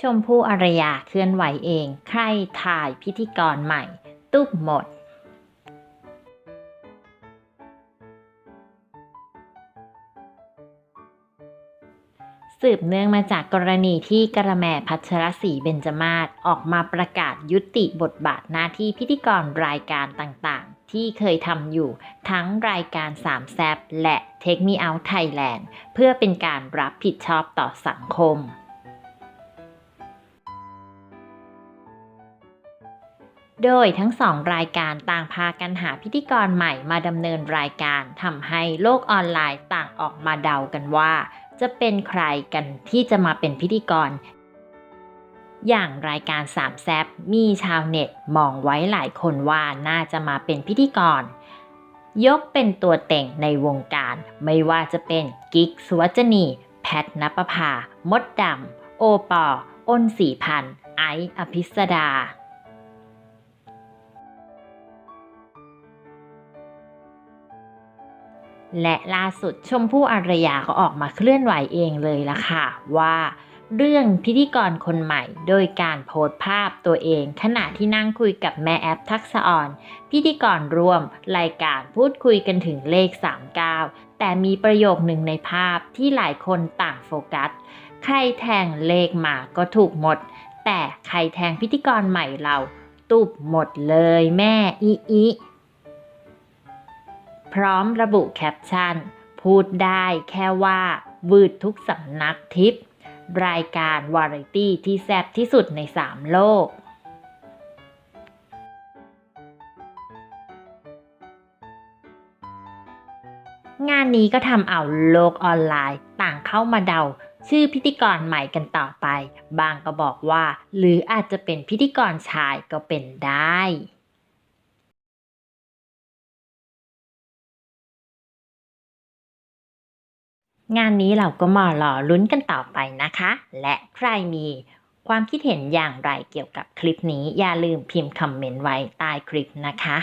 ชมพู่อารยาเคลื่อนไหวเอง ใครถ่ายพิธีกรใหม่ ตุ๊บหมด สืบเนื่องมาจากกรณีที่กระแมพัชรศรีเบญจมาศออกมาประกาศยุติบทบาทหน้าที่พิธีกรรายการต่างๆ ที่เคยทำอยู่ทั้งรายการสามแซบและ Take Me Out Thailand เพื่อเป็นการรับผิดชอบต่อสังคม โดยทั้งสองรายการต่างพากันหาพิธีกรใหม่มาดำเนินรายการทำให้โลกออนไลน์ต่างออกมาเดากันว่า จะเป็นใครกันที่จะมาเป็นพิธีกร อย่างรายการสามแซบมีชาวเน็ตมองไว้หลายคนว่าน่าจะมาเป็นพิธีกร ยกเป็นตัวเต่งในวงการ ไม่ว่าจะเป็นกิ๊กสุวจนี แพทนปภา มดดำ โอปอ อ้นสีพันไออภิสดา และล่าสุดชมพู่อารยาก็ออกมาเคลื่อนไหวเองเลยละค่ะ ว่า เรื่องพิธีกรคนใหม่ โดยการโพสต์ภาพตัวเอง ขณะที่นั่งคุยกับแม่แอปทักษออน พิธีกรร่วม รายการพูดคุยกันถึงเลข 39 แต่มีประโยคหนึ่งในภาพที่หลายคนต่างโฟกัส ใครแทงเลขมาก็ถูกหมด แต่ใครแทงพิธีกรใหม่เราตุบหมดเลยแม่อีอี พร้อมระบุแคปชั่น พูดได้แค่ว่าวืดทุกสำนักทิป รายการวาไรตี้ที่แซ่บที่สุดในสามโลกงานนี้ก็ทำเอาโลกออนไลน์ต่างเข้ามาเดา ชื่อพิธีกรใหม่กันต่อไป บางก็บอกว่า หรืออาจจะเป็นพิธีกรชายก็เป็นได้ งานนี้เราก็มารอลุ้นกันต่อไปนะคะ และใครมีความคิดเห็นอย่างไรเกี่ยวกับคลิปนี้อย่าลืมพิมพ์คอมเมนต์ไว้ใต้คลิปนะคะ